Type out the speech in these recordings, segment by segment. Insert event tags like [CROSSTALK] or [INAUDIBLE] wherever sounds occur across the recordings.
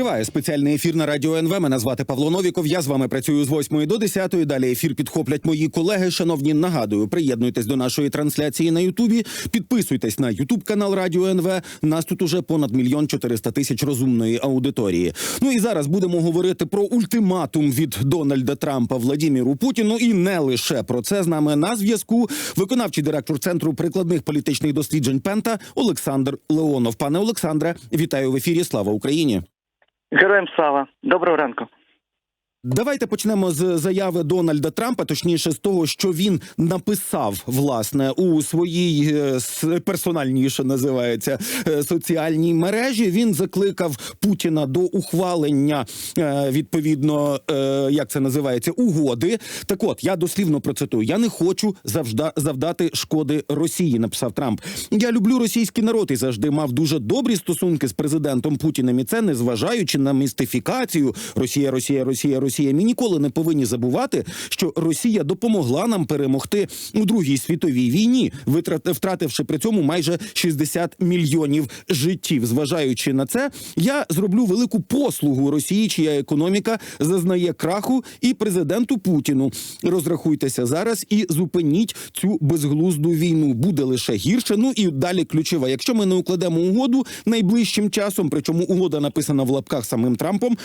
Триває спеціальний ефір на радіо НВ. Мене звати Павло Новіков. Я з вами працюю з 8 до 10. Далі ефір підхоплять мої колеги. Шановні, нагадую, приєднуйтесь до нашої трансляції на Ютубі. Підписуйтесь на Ютуб канал Радіо НВ. Нас тут уже понад мільйон 400 тисяч розумної аудиторії. Ну і зараз будемо говорити про ультиматум від Дональда Трампа Владіміру Путіну. І не лише про це з нами на зв'язку. Виконавчий директор центру прикладних політичних досліджень Пента Олександр Леонов. Пане Олександре, вітаю в ефірі. Слава Україні. Herojem sława. Dobro ranko. Давайте почнемо з заяви Дональда Трампа, точніше з того, що він написав власне у своїй е, що називається е, соціальній мережі. Він закликав Путіна до ухвалення е, відповідно, як це називається, угоди. Так, от я дослівно процитую: я не хочу завжда завдати шкоди Росії. Написав Трамп. Я люблю російський народ і завжди мав дуже добрі стосунки з президентом Путіним. І це незважаючи на містифікацію Росія, Росія, Росія, Росія. Ми ніколи не повинні забувати, що Росія допомогла нам перемогти у другій світовій війні, втративши при цьому майже 60 мільйонів життів. Зважаючи на це, я зроблю велику послугу Росії, чия економіка зазнає краху, і президенту Путіну. Розрахуйтеся зараз і зупиніть цю безглузду війну. Буде лише гірше. Ну і далі ключова. Якщо ми не укладемо угоду найближчим часом, причому угода написана в лапках самим Трампом.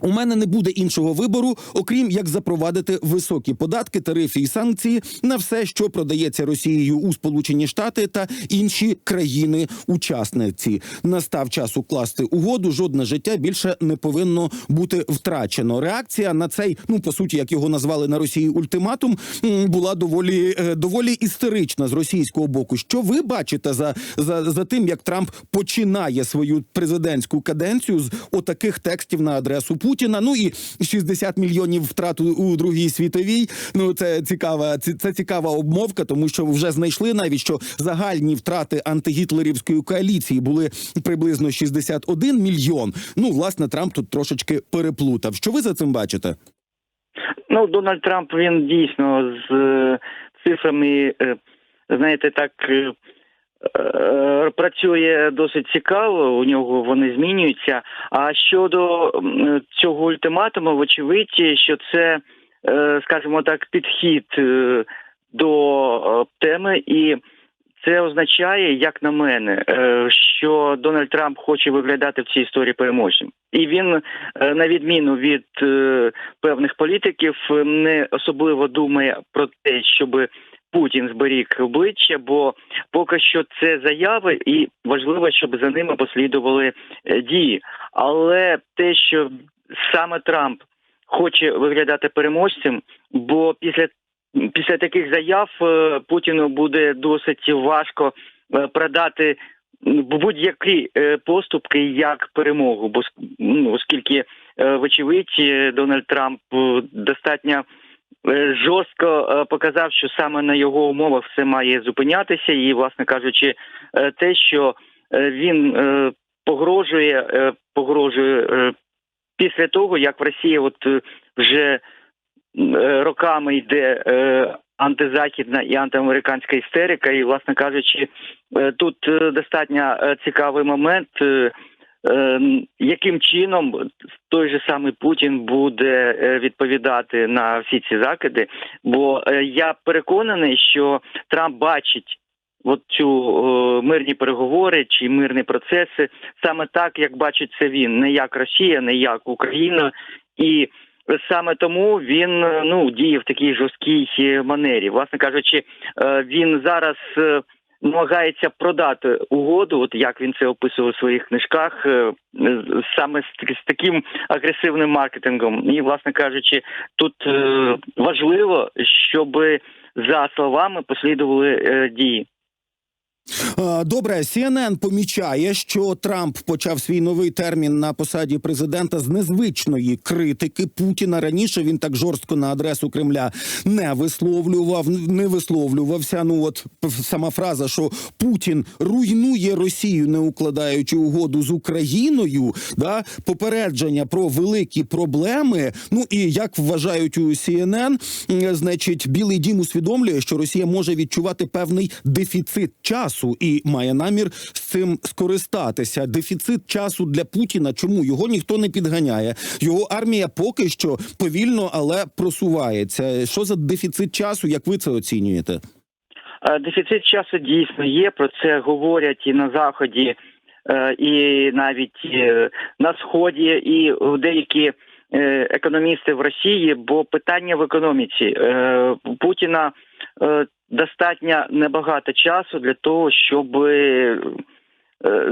У мене не буде іншого вибору, окрім як запровадити високі податки, тарифи і санкції на все, що продається Росією у Сполучені Штати та інші країни-учасниці. Настав час укласти угоду. Жодне життя більше не повинно бути втрачено. Реакція на цей, ну по суті, як його назвали на Росії, ультиматум була доволі е, доволі істерична з російського боку. Що ви бачите за, за, за тим, як Трамп починає свою президентську каденцію з отаких текстів на адресу Путіна? Ну і 60 мільйонів втрат у, другій світовій. Ну це цікава, це, це цікава обмовка, тому що вже знайшли навіть що загальні втрати антигітлерівської коаліції були приблизно 61 мільйон. Ну, власне, Трамп тут трошечки переплутав. Що ви за цим бачите? Ну, Дональд Трамп він дійсно з е, цифрами, е, знаєте, так е, працює досить цікаво. У нього вони змінюються. А щодо цього ультиматуму, вочевидь, що це, е, скажімо так, підхід е, до е, теми і. Це означає, як на мене, е, що Дональд Трамп хоче виглядати в цій історії переможцем, і він, е, на відміну від е, певних політиків, е, не особливо думає про те, щоб Путін зберіг обличчя, бо поки що це заяви, і важливо, щоб за ними послідували е, дії. Але те, що саме Трамп хоче виглядати переможцем, бо після після таких заяв е, Путіну буде досить важко е, продати будь-які поступки як перемогу, бо ну, оскільки, вочевидь, Дональд Трамп достатньо жорстко е, показав, що саме на його умовах все має зупинятися, і, власне кажучи, е, те, що е, він е, погрожує, е, погрожує е, після того, як в Росії от е, вже е, роками йде е, антизахідна і антиамериканська істерика, і, власне кажучи, е, тут е, достатньо е, цікавий момент. Е, е, Яким чином той же самий Путін буде е, відповідати на всі ці закиди? Бо е, я переконаний, що Трамп бачить от цю мирні переговори чи мирні процеси саме так, як бачить це він, не як Росія, не як Україна, і саме тому він е, ну діє в такій жорсткій манері. Власне кажучи, він зараз. Намагається продати угоду, от як він це описував у своїх книжках, е, саме з таким агресивним маркетингом. І, власне кажучи, тут е, важливо, щоб за словами послідували е, дії. Добре, CNN помічає, що Трамп почав свій новий термін на посаді президента з незвичної критики Путіна. Раніше він так жорстко на адресу Кремля не висловлював, не висловлювався. Ну от сама фраза, що Путін руйнує Росію, не укладаючи угоду з Україною. Да, попередження про великі проблеми. Ну і як вважають у CNN, значить, Білий Дім усвідомлює, що Росія може відчувати певний дефіцит часу і має намір з цим скористатися. Дефіцит часу для Путіна. Чому його ніхто не підганяє? Його армія поки що повільно, але просувається. Що за дефіцит часу? Як ви це оцінюєте? Е, Дефіцит часу дійсно є. Про це говорять і на заході, е, і навіть е, на сході, і деякі е, економісти в Росії. Бо питання в економіці Путіна достатньо небагато часу для того, щоб е,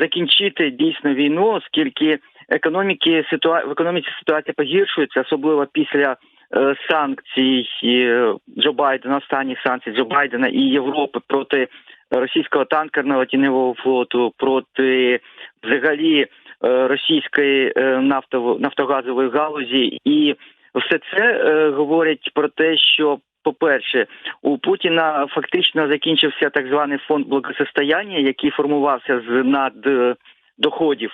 закінчити дійсно війну, оскільки економіки ситуа... в економіці ситуація погіршується, особливо після е, санкцій е, Джо Байдена, останніх санкцій Джо Байдена і Європи проти російського танкерного тіньового флоту, проти взагалі е, російської е, нафтово- нафтогазової галузі, і все це е, говорить про те, що по-перше, у Путіна фактично закінчився так званий фонд благосостояння, який формувався з наддоходів.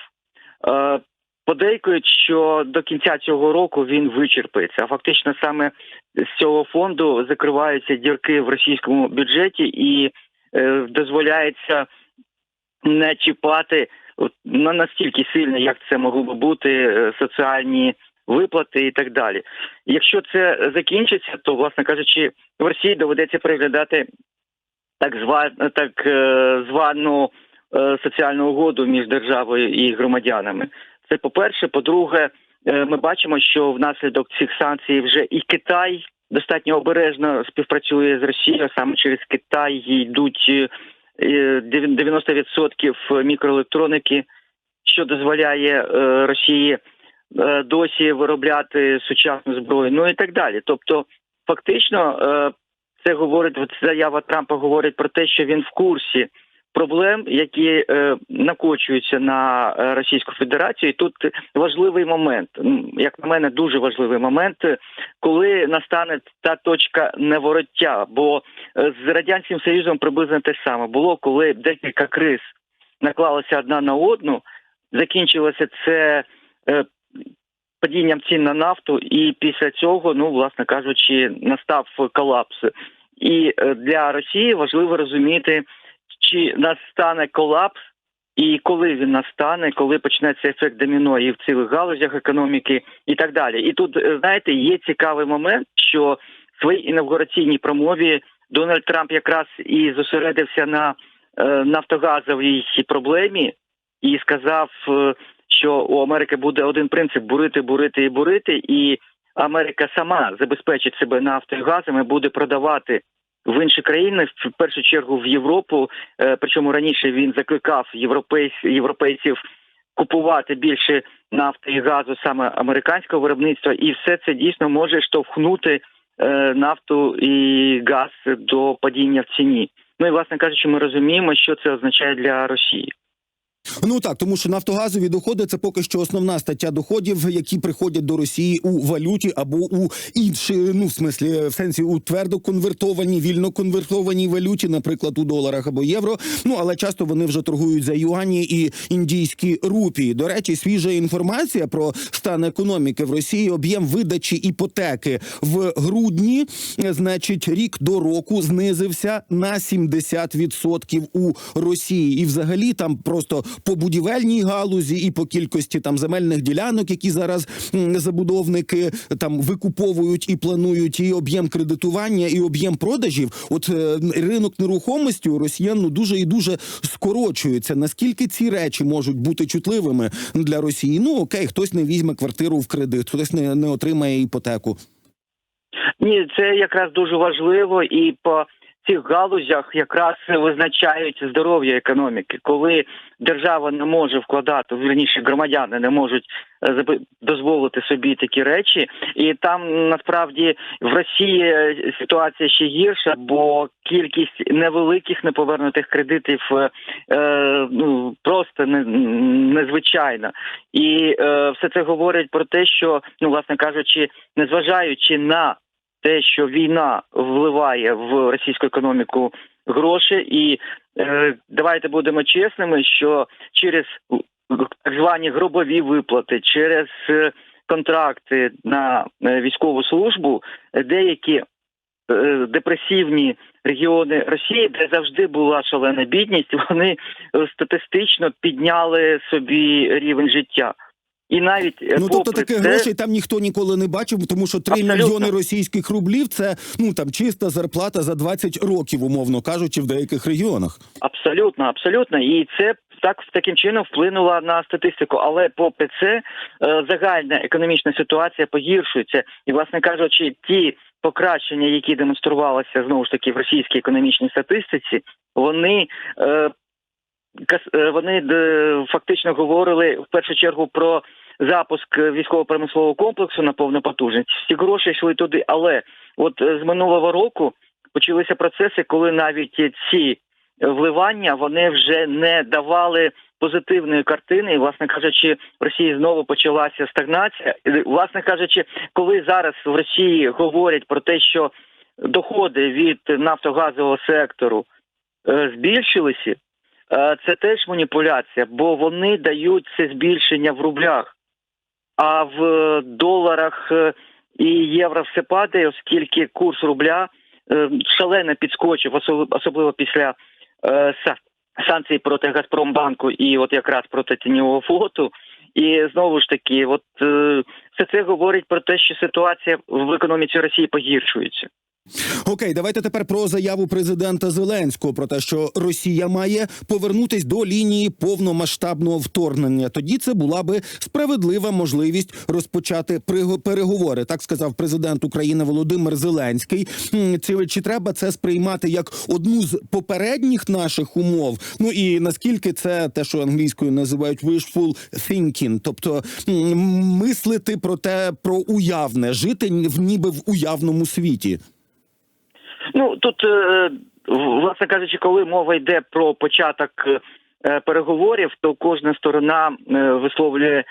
Е, Подейкують, що до кінця цього року він вичерпається. А фактично саме з цього фонду закриваються дірки в російському бюджеті і е, дозволяється не чіпати на настільки сильно, як це могло би бути, е, соціальні виплати і так далі. Якщо це закінчиться, то, власне кажучи, в Росії доведеться переглядати так звану так е, звану е, соціальну угоду між державою і громадянами. Це по-перше. По-друге, е, ми бачимо, що внаслідок цих санкцій вже і Китай достатньо обережно співпрацює з Росією. Саме через Китай йдуть е, е, 90% мікроелектроніки, що дозволяє Росії досі виробляти сучасну зброю, ну і так далі. Тобто, фактично, е, це говорить заява Трампа говорить про те, що він в курсі проблем, які е, накочуються на е, Російську Федерацію. І тут важливий момент, як на мене, дуже важливий момент, е, коли настане та точка невороття. Бо е, з радянським союзом приблизно те саме було, коли декілька криз наклалися одна на одну, закінчилося це. Падінням цін на нафту, і після цього, ну власне кажучи, настав колапс. І е, для Росії важливо розуміти, чи настане колапс, і коли він настане, коли почнеться ефект доміно і в цілих галузях економіки, і так далі. І тут е, знаєте, є цікавий момент, що в своїй інавгураційній промові Дональд Трамп якраз і зосередився на е, нафтогазовій проблемі і сказав, що у Америки буде один принцип бурити, бурити і бурити, і Америка сама забезпечить себе нафтою газом і буде продавати в інші країни, в першу чергу в Європу. Е, Причому раніше він закликав європейців купувати більше нафти і газу саме американського виробництва, і все це дійсно може штовхнути е, нафту і газ до падіння в ціні. Ну і власне кажучи, ми розуміємо, що це означає для Росії. Ну так, тому що нафтогазові доходи це поки що основна стаття доходів, які приходять до Росії у валюті або у інші, ну в смислі, в сенсі у твердо конвертованій, вільно конвертованій валюті, наприклад, у доларах або євро. Ну але часто вони вже торгують за юані і індійські рупії. До речі, свіжа інформація про стан економіки в Росії, об'єм видачі іпотеки в грудні, е, значить, рік до року знизився на 70% у Росії, і взагалі там просто по будівельній галузі і по кількості там земельних ділянок, які зараз забудовники там викуповують і планують, і об'єм кредитування, і об'єм продажів. От е, ринок нерухомості у росіян ну, дуже і дуже скорочується. Наскільки ці речі можуть бути чутливими для Росії? Ну окей, хтось не візьме квартиру в кредит, хтось не, не отримає іпотеку. Ні, це якраз дуже важливо, і по цих галузях якраз визначають здоров'я економіки, коли держава не може вкладати, верніше громадяни не можуть е, дозволити собі такі речі, і там насправді в Росії е, ситуація ще гірша, бо кількість невеликих неповернутих кредитів е, е, ну просто не, незвичайна. І е, все це говорить про те, що ну, власне кажучи, незважаючи на те, що війна вливає в російську економіку гроші, і е, давайте будемо чесними, що через так звані гробові виплати, через е, контракти на е, військову службу, деякі е, депресивні регіони Росії, де завжди була шалена бідність, [LAUGHS] вони статистично підняли собі рівень життя. І навіть е, Ну тобто таких це, грошей там ніхто ніколи не бачив, тому що 3 Абсолютно. мільйони російських рублів це ну там чиста зарплата за 20 років, умовно кажучи, в деяких регіонах. Абсолютно, абсолютно, і це так таким чином вплинуло на статистику. Але попри це е, загальна економічна ситуація погіршується, і, власне кажучи, ті покращення, які демонструвалися знову ж таки в російській економічній статистиці, вони. Е, е, вони е, фактично говорили в першу чергу про запуск військово-промислового комплексу на повну потужність. Всі гроші йшли туди. Але от е, з минулого року почалися процеси, коли навіть ці вливання вони вже не давали позитивної картини. І, власне кажучи, в Росії знову почалася стагнація. І, власне кажучи, коли зараз в Росії говорять про те, що доходи від нафтогазового сектору е, збільшилися, е, це теж маніпуляція, бо вони дають це збільшення в рублях, а в е, доларах е, і євро все падає, оскільки курс рубля е, шалено підскочив, особливо після е, санкцій проти Газпромбанку і от якраз проти тіньового флоту. І знову ж таки, от е, все це говорить про те, що ситуація в економіці Росії погіршується. Окей, давайте тепер про заяву президента Зеленського про те, що Росія має повернутись до лінії повномасштабного вторгнення. Тоді це була би справедлива можливість розпочати переговори. Так сказав президент України Володимир Зеленський. Чи, чи треба це сприймати як одну з попередніх наших умов? Ну і наскільки це те, що англійською називають wishful thinking, тобто мислити про те, про уявне, жити в ніби в уявному світі. Ну тут, е, власне кажучи, коли мова йде про початок е, переговорів, то кожна сторона е, висловлює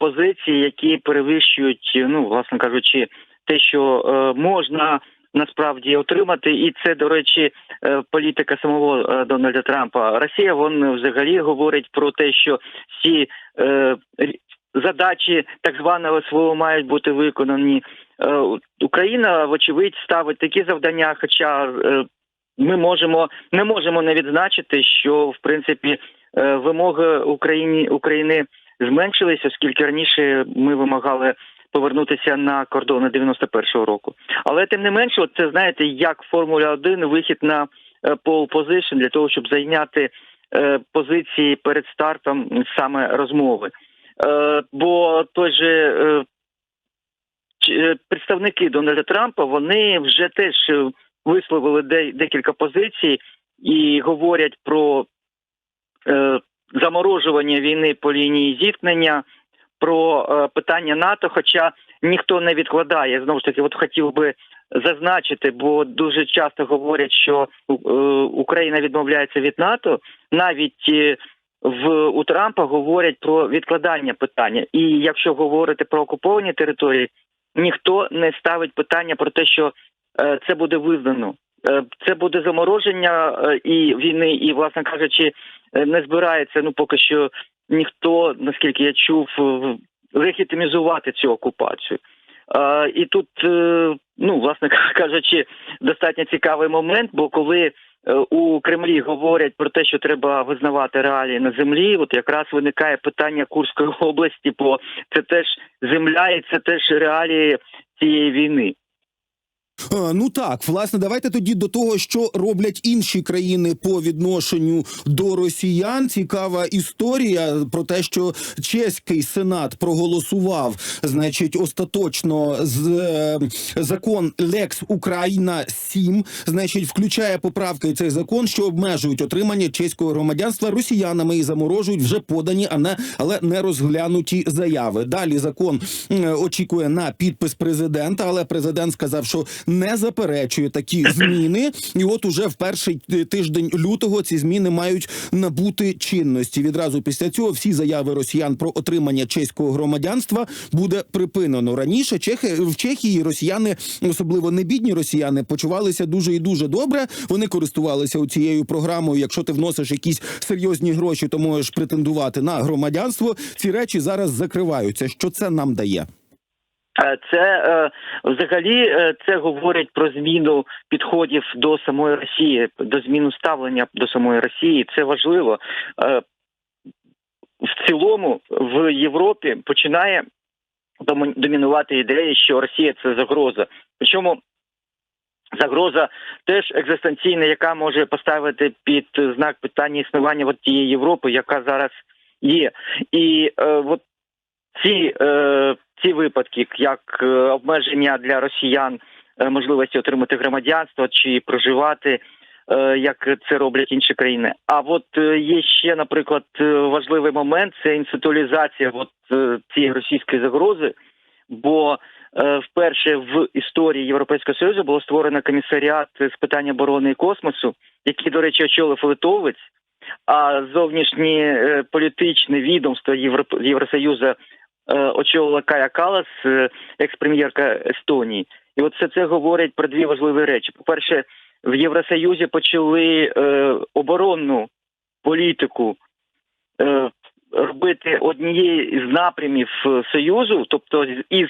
позиції, які перевищують, ну власне кажучи, те, що можна. Насправді отримати, і це до речі, політика самого Дональда Трампа. Росія вон взагалі говорить про те, що всі задачі так званого СВО мають бути виконані. Е, Україна, вочевидь, ставить такі завдання, хоча е, ми можемо не можемо не відзначити, що в принципі е, вимоги Україні України зменшилися, оскільки раніше ми вимагали повернутися на кордони 91-го року. Але тим не менше, це знаєте, як Формула 1 вихід на pole position для того, щоб зайняти позиції перед стартом саме розмови. Бо той же представники Дональда Трампа вони вже теж е, висловили декілька позицій і говорять про е, заморожування війни по лінії зіткнення, про е, питання НАТО. Хоча ніхто не відкладає. Знову ж таки, от хотів би зазначити, бо дуже часто говорять, що е, Україна відмовляється від НАТО, навіть е, в у Трампа говорять про відкладання питання. І якщо говорити про окуповані території, ніхто не ставить питання про те, що е, це буде визнано. Е, Це буде замороження е, і війни, і, власне кажучи, не збирається ну поки що ніхто, наскільки я чув, легітимізувати цю окупацію. І тут, ну власне [LAUGHS] кажучи, достатньо цікавий момент, бо коли у Кремлі говорять про те, що треба визнавати реалії на землі, от якраз виникає питання Курської [LAUGHS] області, бо це теж земля і це теж реалії цієї війни. Ну так, власне, давайте тоді до того, що роблять інші країни по відношенню до росіян. Цікава історія про те, що чеський сенат проголосував, значить, остаточно з е, закон Лекс Україна 7, значить, включає поправки цей закон, що обмежують отримання чеського громадянства росіянами і заморожують вже подані, а не але не розглянуті заяви. Далі закон очікує на підпис президента, але президент сказав, що не заперечує такі зміни. І от уже в перший тиждень лютого ці зміни мають набути чинності. Відразу після цього всі заяви росіян про отримання чеського громадянства буде припинено. Раніше Чехи в Чехії росіяни, особливо не бідні росіяни, почувалися дуже і дуже добре. Вони користувалися цією програмою. Якщо ти вносиш якісь серйозні гроші, то можеш претендувати на громадянство. Ці речі зараз закриваються. Що це нам дає? Е, Це е, взагалі е, це говорить про зміну підходів до самої Росії, до зміну ставлення до самої Росії. Це важливо. В цілому в Європі починає домінувати ідея, що Росія це загроза. Причому загроза теж екзистенційна, яка може поставити під знак питання існування от тієї Європи, яка зараз є. І е, от ці, е, ці випадки, як е, обмеження для росіян е, можливості отримати громадянство чи проживати, е, як це роблять інші країни. А от е, є ще, наприклад, важливий момент це інституалізація от, цієї російської загрози, бо е, вперше в історії Європейського Союзу було створено комісаріат з питань оборони і космосу, який, до речі, очолив литовець. А зовнішнє е, політичне відомство. Євросоюзу очолила Кая Калас, е, екс-прем'єрка Естонії. І от все це говорить про дві важливі речі. По-перше, в Євросоюзі почали е, оборонну політику е, робити однією з напрямів е, Союзу, тобто із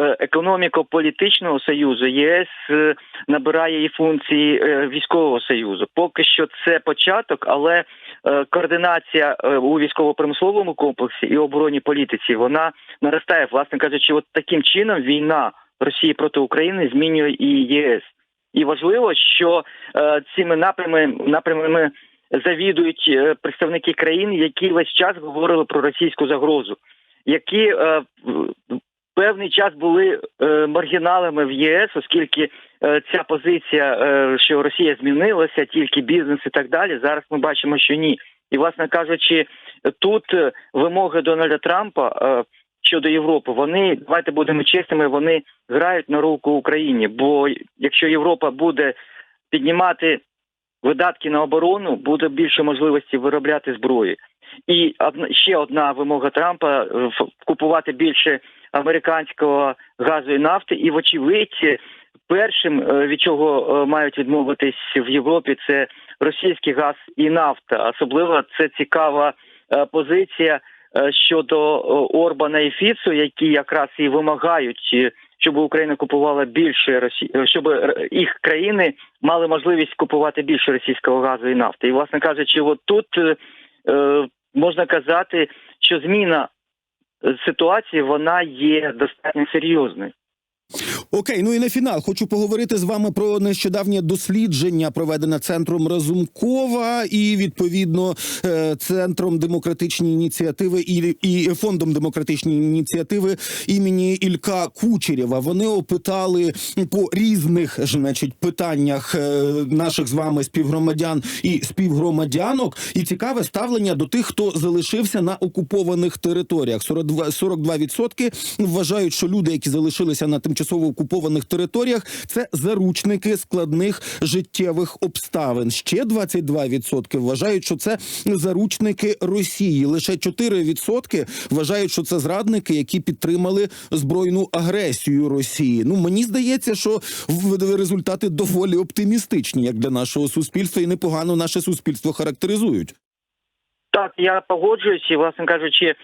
е, економіко-політичного союзу ЄС е, набирає і функції е, військового союзу. Поки що це початок, але е, координація е, у військово-промисловому комплексі і оборонній політиці вона наростає. Власне кажучи, от таким чином війна Росії проти України змінює і ЄС. І важливо, що е, цими напрямами напрямами завідують е, представники країн, які весь час говорили про російську загрозу, які е, певний час були е, маргіналами в ЄС, оскільки е, ця позиція, е, що Росія змінилася, тільки бізнес і так далі. Зараз ми бачимо, що ні. І, власне кажучи, тут е, вимоги Дональда Трампа е, щодо Європи, вони давайте будемо чесними, вони грають на руку Україні. Бо якщо Європа буде піднімати видатки на оборону, буде більше можливості виробляти зброї. І ще одна вимога Трампа е, купувати більше американського газу і нафти. І, вочевидь, першим е, від чого е, мають відмовитись в Європі, це російський газ і нафта. Особливо це цікава е, позиція щодо Орбана і Фіцу, які якраз і вимагають. Щоб Україна купувала більше Росі... е, щоб їх країни мали можливість купувати більше російського газу і нафти. І, власне кажучи, от тут можна казати, що зміна ситуації вона є достатньо серйозною. Окей, ну і на фінал хочу поговорити з вами про нещодавнє дослідження, проведене центром Разумкова і відповідно е, центром демократичні ініціативи і, фондом демократичні ініціативи імені Ілька Кучерєва. Вони опитали по різних значить питаннях е, наших з вами співгромадян і співгромадянок. І цікаве ставлення до тих, хто залишився на окупованих територіях. 42%, 42% вважають, що люди, які залишилися на тимчасово окупованих територіях, це заручники складних життєвих обставин. Ще 22% вважають, що це заручники Росії. Лише 4% вважають, що це зрадники, які підтримали збройну агресію Росії. Ну мені здається, що результати доволі оптимістичні, як для нашого суспільства, і непогано наше суспільство характеризують. Так, я погоджуюсь, і, власне кажучи,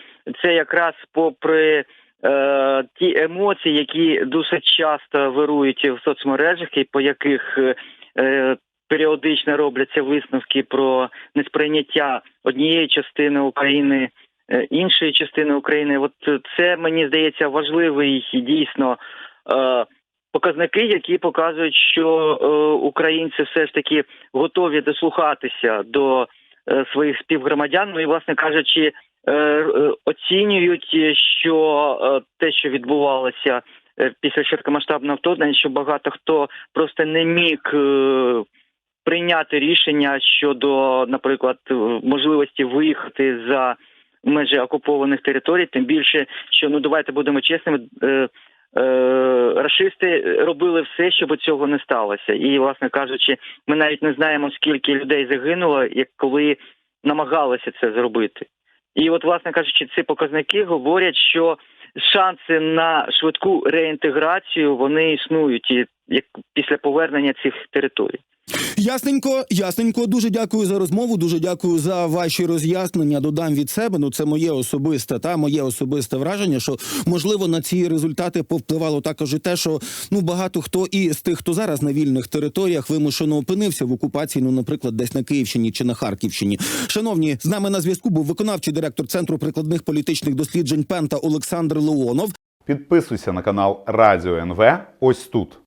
це якраз попри е, ті емоції, які досить часто вирують в соцмережах, і по яких е, періодично робляться висновки про несприйняття однієї частини України. е, Іншої частини України, от це мені здається важливий дійсно е, показники, які показують, що українці все ж таки готові дослухатися до своїх співгромадян. Ну і, власне кажучи, е, е, оцінюють, що е, те, що відбувалося е, після широкомасштабного вторгнення, що багато хто просто не міг. е, Прийняти рішення щодо, наприклад, е, можливості виїхати за межі окупованих територій, тим більше, що ну давайте будемо чесними, е, е, рашисти робили все, щоб цього не сталося. І, власне кажучи, ми навіть не знаємо, скільки людей загинуло, як коли намагалися це зробити. І от, власне кажучи, ці показники говорять, що шанси на швидку реінтеграцію вони існують і як після повернення цих територій. Ясненько, ясненько. Дуже дякую за розмову. Дуже дякую за ваші роз'яснення. Додам від себе. Ну це моє особисте та моє особисте враження. Що можливо на ці результати повпливало також і те, що ну багато хто і з тих, хто зараз на вільних територіях вимушено опинився в окупації. Ну, наприклад, десь на Київщині чи на Харківщині. Шановні, з нами на зв'язку був виконавчий директор центру прикладних політичних досліджень Пента Олександр Леонов. Підписуйся на канал Радіо НВ ось тут.